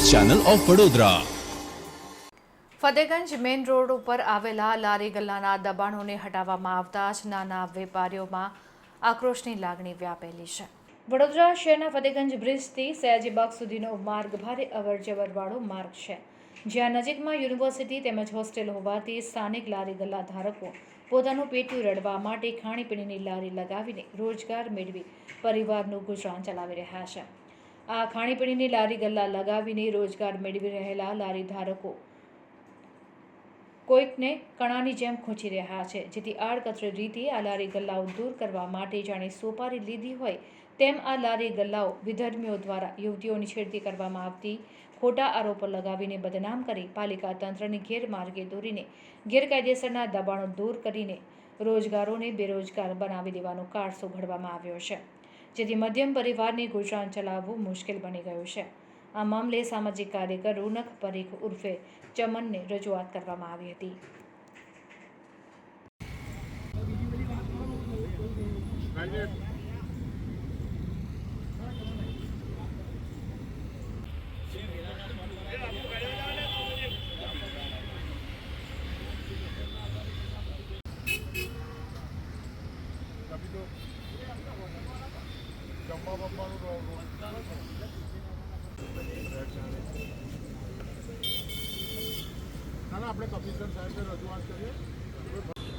Channel of Vadodara. Fatehgunj main road ઉપર આવેલા લારી ગલ્લાના દબાણોને હટાવવામાં આવતા જ નાના વેપારીઓમાં આક્રોશની લાગણી વ્યાપેલી છે. વડોદરા શહેરના ફતેગંજ બ્રિજથી સયાજીબાગ સુધીનો માર્ગ ભારે અવરજવરવાળો માર્ગ છે. જ્યાં નજીકમાં યુનિવર્સિટી તેમજ હોસ્ટેલ હોવાથી સ્થાનિક લારી ગલ્લા ધારકો પોતાનું પેટું રડવા માટે ખાણીપીણીની લારી લગાવીને રોજગાર મેળવી પરિવારનું ગુજરાન ચલાવી રહ્યા છે. આ ખાણીપીણીની લારી ગલ્લા લગાવીને રોજગાર મેળવી રહેલા લારી ધારકો કોઈકને કણાની જેમ ખૂંચી રહ્યા છે. જેથી આડકતરી રીતે આ લારી ગલ્લાઓ દૂર કરવા માટે જાણે સોપારી લીધી હોય તેમ આ લારી ગલ્લાઓ વિધર્મીઓ દ્વારા યુવતીઓની છેડતી કરવામાં આવતી ખોટા આરોપો લગાવીને બદનામ કરી પાલિકા તંત્રની ગેરમાર્ગે દોરીને ગેરકાયદેસરના દબાણો દૂર કરીને રોજગારોને બેરોજગાર બનાવી દેવાનો કારસો ઘડવામાં આવ્યો છે. જેથી મધ્યમ પરિવારને ગુજરાન ચલાવવું મુશ્કેલ બની ગયું છે. આ મામલે સામાજિક કાર્યકર રોનક પરીખ ઉર્ફે ચમનને રજૂઆત કરવામાં આવી હતી.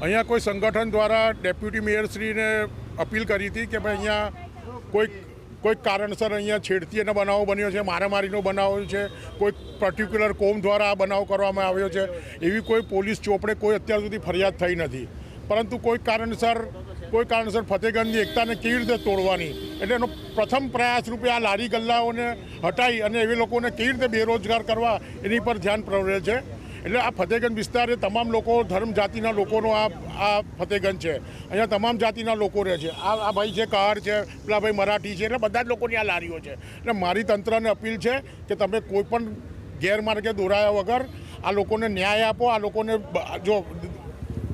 અહીંયા કોઈ સંગઠન દ્વારા ડેપ્યુટી મેયરશ્રીને અપીલ કરી હતી કે ભાઈ અહીંયા કોઈક કોઈક કારણસર અહીંયા છેડતી અને બનાવો બન્યો છે, મારામારીનો બનાવ છે, કોઈ પર્ટિક્યુલર કોમ દ્વારા આ બનાવ કરવામાં આવ્યો છે. એવી કોઈ પોલીસ ચોપડે કોઈ અત્યાર સુધી ફરિયાદ થઈ નથી. પરંતુ કોઈ કારણસર કોઈ કારણસર ફતેગંજની એકતાને કેવી રીતે તોડવાની? એટલે એનો પ્રથમ પ્રયાસ રૂપે આ લારી ગલ્લાઓને હટાવી અને એવી લોકોને કેવી રીતે બેરોજગાર કરવા એની પર ધ્યાન પ્રવરે છે. એટલે આ ફતેગંજ વિસ્તાર તમામ લોકો, ધર્મ જાતિના લોકોનો આ આ ફતેહગંજ છે. અહીંયા તમામ જાતિના લોકો રહે છે. આ આ ભાઈ છે, કહાર છે પેલા ભાઈ મરાઠી છે, એટલે બધા જ લોકોની આ લારીઓ છે. એટલે મારી તંત્રને અપીલ છે કે તમે કોઈ પણ ગેરમાર્ગે દોરાયા વગર આ લોકોને ન્યાય આપો, આ લોકોને જો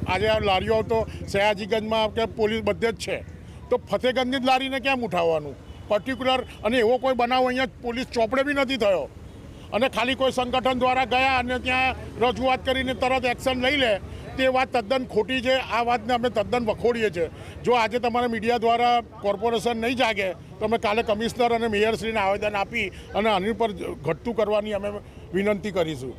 આજે આ લારીઓ તો સયાજીગંજમાં કે પોલીસ બધે જ છે. તો ફતેગંજની જ લારીને કેમ ઉઠાવવાનું? પર્ટિક્યુલર અને એવો કોઈ બનાવ અહીંયા પોલીસ ચોપડે બી નથી થયો. અને ખાલી કોઈ સંગઠન દ્વારા ગયા અને ત્યાં રજૂઆત કરીને તરત એક્શન લઈ લે, તે વાત તદ્દન ખોટી છે. આ વાતને અમે તદ્દન વખોડીએ છીએ. જો આજે તમારા મીડિયા દ્વારા કોર્પોરેશન નહીં જાગે, તો અમે કાલે કમિશનર અને મેયરશ્રીને આવેદન આપી અને આની પર ઘટતું કરવાની અમે વિનંતી કરીશું.